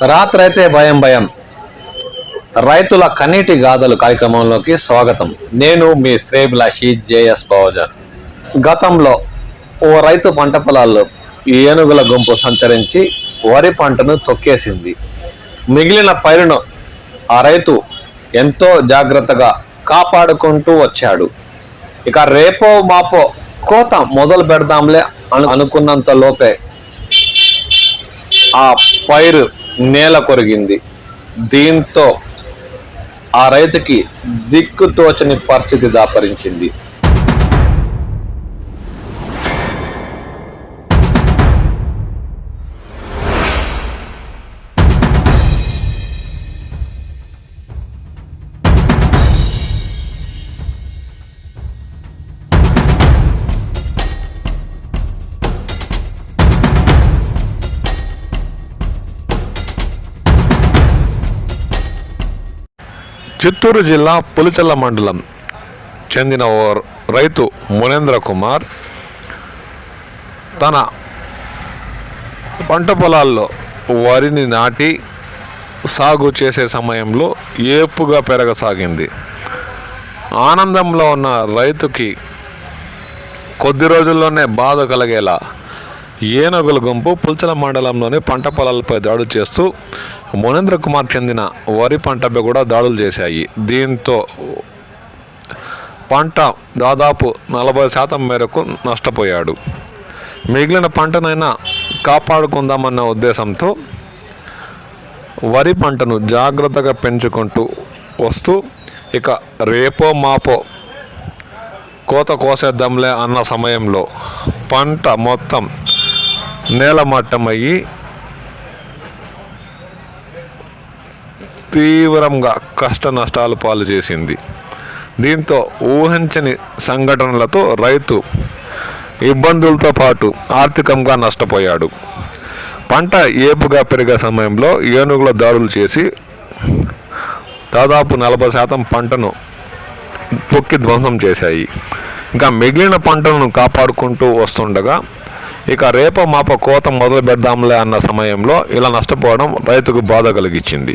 రాత్రైతే భయం భయం. రైతుల కన్నీటి గాథలు కార్యక్రమంలోకి స్వాగతం. నేను మీ శ్రేభిలాషి జేఎస్ బౌజర్ గతంలో ఓ రైతు పంట పొలాల్లో ఏనుగుల గుంపు సంచరించి వరి పంటను తొక్కేసింది. మిగిలిన పైరును ఆ రైతు ఎంతో జాగ్రత్తగా కాపాడుకుంటూ వచ్చాడు. ఇక రేపో మాపో కోత మొదలు పెడదాంలే అను అనుకున్నంత లోపే ఆ పైరు నేల కొరిగింది. దీంతో ఆ రైతుకి దిక్కు తోచని పరిస్థితి దాపరించింది. చిత్తూరు జిల్లా పులిచెల్ల మండలం చెందిన ఓ రైతు మునేంద్ర కుమార్ తన పంట పొలాల్లో వరిని నాటి సాగు చేసే సమయంలో ఏపుగా పెరగసాగింది. ఆనందంలో ఉన్న రైతుకి కొద్ది రోజుల్లోనే బాధ కలిగేలా ఏనుగుల గుంపు పుల్చల మండలంలోని పంట పొలాలపై దాడి చేస్తూ మనేంద్ర కుమార్ చెందిన వరి పంటపై కూడా దాడులు చేశాయి. దీంతో పంట దాదాపు నలభై శాతం మేరకు నష్టపోయాడు. మిగిలిన పంటనైనా కాపాడుకుందామన్న ఉద్దేశంతో వరి పంటను జాగ్రత్తగా పెంచుకుంటూ వస్తూ ఇక రేపో మాపో కోత కోసేద్దాంలే అన్న సమయంలో పంట మొత్తం నేలమట్టమయ్యి తీవ్రంగా కష్ట నష్టాలు పాలు చేసింది. దీంతో ఊహించని సంఘటనలతో రైతు ఇబ్బందులతో పాటు ఆర్థికంగా నష్టపోయాడు. పంట ఏపుగా పెరిగే సమయంలో ఏనుగుల దాడులు చేసి దాదాపు నలభై శాతం పంటను తొక్కి ధ్వంసం చేశాయి. ఇంకా మిగిలిన పంటలను కాపాడుకుంటూ వస్తుండగా ఇక రేప మాప కోత మొదలు పెడదాంలే అన్న సమయంలో ఇలా నష్టపోవడం రైతుకు బాధ కలిగించింది.